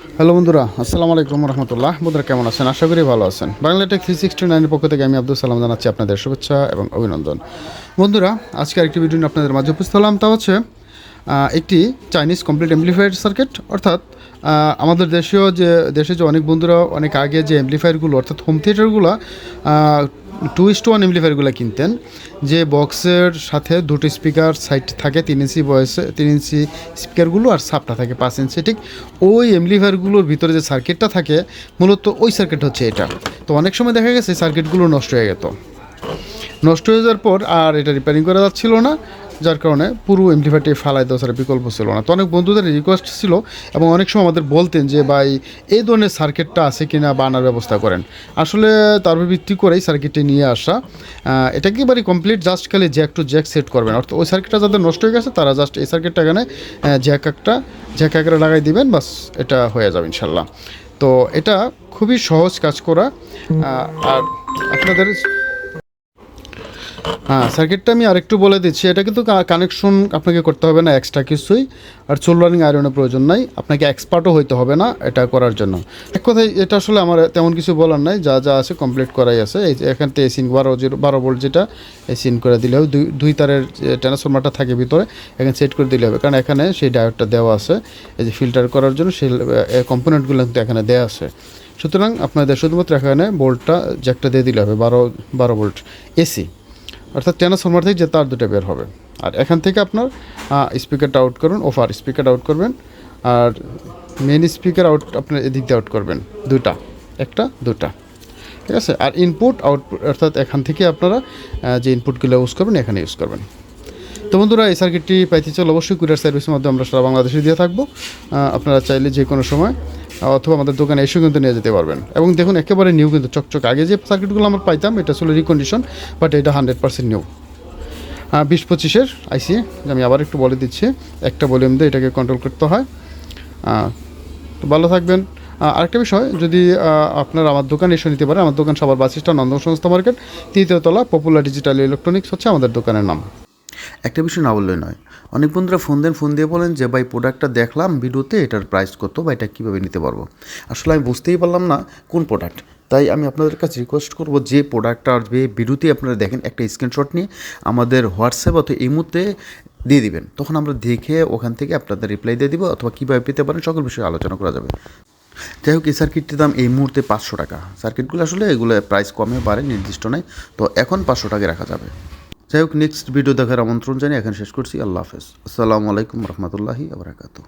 Hello বন্ধুরা, আসসালামু আলাইকুম রহমতুল্লাহ। বন্ধুরা কেমন আছেন? আশা করি ভালো আছেন। বাংলা টেক থ্রি সিক্সটি নাইনের পক্ষ থেকে আমি আব্দুল সালাম জানাচ্ছি আপনাদের শুভেচ্ছা এবং অভিনন্দন। বন্ধুরা, আজকে আরেকটি ভিডিও আপনাদের মাঝে উপস্থিত হলাম। তা হচ্ছে একটি চাইনিজ কমপ্লিট এমপ্লিফায়ার সার্কিট অর্থাৎ আমাদের দেশীয় যে, দেশে যে অনেক বন্ধুরা অনেক আগে যে এমপ্লিফায়ারগুলো অর্থাৎ হোম থিয়েটারগুলো টু ইস টু ওয়ান এমপ্লিফায়ারগুলো কিনতেন, যে বক্সের সাথে দুটো স্পিকার সাইড থাকে, তিন ইঞ্চি বয়সে তিন ইঞ্চি স্পিকারগুলো আর সাপটা থাকে, পাঁচ ইঞ্চি ঠিক ওই এমপ্লিফায়ারগুলোর ভিতরে যে সার্কিটটা থাকে, মূলত ওই সার্কিট হচ্ছে এটা। তো অনেক সময় দেখা গেছে সার্কিটগুলো নষ্ট হয়ে গেত। নষ্ট হয়ে যাওয়ার পর আর এটা রিপেয়ারিং করা যাচ্ছিল না যার কারণে পুরো এমপ্লিফায়ারটি ফালাই দেওয়া ছাড়া বিকল্প ছিল না। তো অনেক বন্ধুদের রিকোয়েস্ট ছিল এবং অনেক সময় আমাদের বলতেন যে, ভাই, এই ধরনের সার্কিটটা আছে কি না বা আনার ব্যবস্থা করেন। আসলে তার ভিত্তি করেই সার্কিটটি নিয়ে আসা। এটা একেবারে কমপ্লিট জাস্ট খালি জ্যাক টু জ্যাক সেট করবেন। অর্থাৎ ওই সার্কিটটা যাদের নষ্ট হয়ে গেছে, তারা জাস্ট এই সার্কিটটা এখানে জ্যাক একটা জ্যাক একটা লাগাই দিবেন, বাস এটা হয়ে যাবে ইনশাল্লাহ। তো এটা খুবই সহজ কাজ করা। আর আপনাদের হ্যাঁ সার্কিটটা আমি আরেকটু বলে দিচ্ছি। এটা কিন্তু কানেকশন আপনাকে করতে হবে না এক্সট্রা কিছুই। আর চুল রানিং আয়রনের প্রয়োজন নাই। আপনাকে এক্সপার্টও হইতে হবে না এটা করার জন্য। এক কথায় এটা আসলে আমার তেমন কিছু বলার নাই। যা যা আছে কমপ্লিট করাই আছে। এই এখান থেকে সিন বারো জিরো, বারো বোল্ট যেটা এই সিন করে দিলে হবে দুই দুই তারের যে ট্রান্সফরমারটা থাকে ভিতরে, এখানে সেট করে দিলে হবে। কারণ এখানে সেই ডায়োডটা দেওয়া আছে। এই যে ফিল্টার করার জন্য সেই কম্পোনেন্টগুলো কিন্তু এখানে দেওয়া আছে। সুতরাং আপনাদের শুধুমাত্র এখানে বোল্টটা জ্যাকটা দিয়ে দিলে হবে, বারো বারো বোল্ট এসি অর্থাৎ ট্রান্সফরমার থেকে যে তার দুটো বের হবে। আর এখান থেকে আপনার স্পিকারটা আউট করবেন ওফার স্পিকার আউট করবেন, আর মেন স্পিকার আউট আপনার এদিক দিয়ে আউট করবেন, দুটা, একটা, দুটা। ঠিক আছে? আর ইনপুট আউটপুট অর্থাৎ এখান থেকে আপনারা যে ইনপুটগুলো ইউজ করবেন, এখানে ইউজ করবেন। তো বন্ধুরা, এই সার্কিটটি পাইতে চাইলে অবশ্যই কুরিয়ার সার্ভিসের মাধ্যমে আমরা সারা বাংলাদেশে দিয়ে থাকব। আপনারা চাইলে যে কোনো সময় অথবা আমাদের দোকানে এসেও কিন্তু নিয়ে যেতে পারবেন। এবং দেখুন, একেবারে নিউ কিন্তু, চকচক। আগে যে সার্কিটগুলো আমরা পাইতাম, এটা ছিল রিকন্ডিশন বাট এটা হান্ড্রেড পার্সেন্ট নিউ বিশ পঁচিশের আইসি আমি আবার একটু বলে দিচ্ছি। একটা ভলিউম দিয়ে এটাকে কন্ট্রোল করতে হয়। তো ভালো থাকবেন। আরেকটা বিষয়, যদি আপনার আমার দোকানে এসে নিতে পারেন, আমার দোকান সবার বাসিস্টার নন্দন সংস্থা মার্কেট তৃতীয়তলা পপুলার ডিজিটাল ইলেকট্রনিক্স হচ্ছে আমাদের দোকানের নাম। একটা বিষয় না বললে নয়। অনেক বন্ধুরা ফোন দেন, ফোন দিয়ে বলেন যে, ভাই প্রোডাক্টটা দেখলাম ভিডিওতে, এটার প্রাইস কত, বা এটা কীভাবে নিতে পারব? আসলে আমি বুঝতেই পারলাম না কোন প্রোডাক্ট তাই আমি আপনাদের কাছে রিকোয়েস্ট করব যে প্রোডাক্টটা যে ভিডিওতে আপনারা দেখেন, একটা স্ক্রিনশট নিয়ে আমাদের হোয়াটসঅ্যাপ অথবা এই মুহূর্তে দিয়ে দিবেন। তখন আমরা দেখে ওখান থেকে আপনাদের রিপ্লাই দিয়ে দিব অথবা কীভাবে পেতে পারেন, সকল বিষয়ে আলোচনা করা যাবে। যাই হোক, এই সার্কিটটির দাম এই মুহূর্তে পাঁচশো টাকা। সার্কিটগুলো আসলে এগুলো প্রাইস কমে বাড়ে, নির্দিষ্ট নাই তো এখন পাঁচশো টাকা রাখা যাবে। যাই হোক নেক্সট ভিডিও দেখার আমন্ত্রণ জানিয়ে এখন শেষ করছি। আল্লাহ হাফেজ। আসসালামু আলাইকুম রহমতুল্লাহি আবরাকাতু